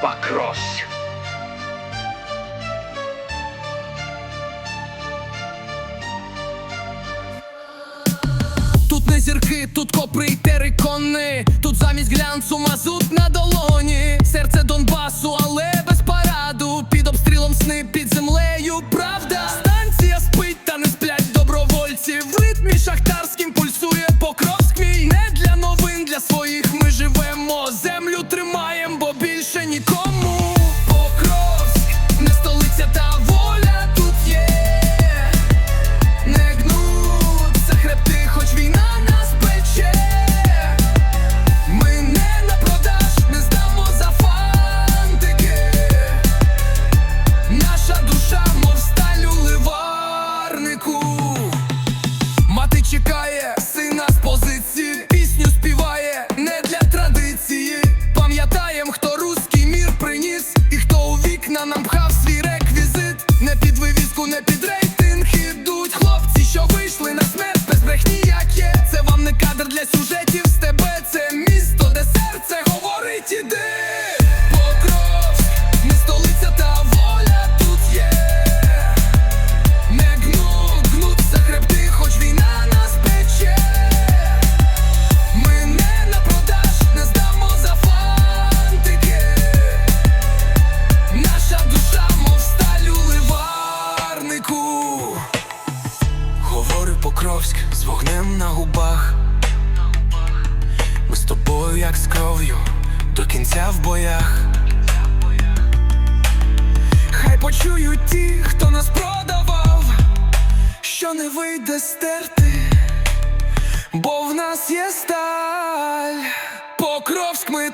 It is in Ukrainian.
покрось. Тут не зірки, тут копри й терикони, тут замість глянцу мазут на долоні, серце Донбасу, але без параду, під обстрілом сни, під землею, правда. чекає. Покровськ з вогнем на губах. Ми з тобою, як з кров'ю, до кінця в боях. Хай почують ті, хто нас продавав, що не вийде стерти, бо в нас є сталь. Покровськ ми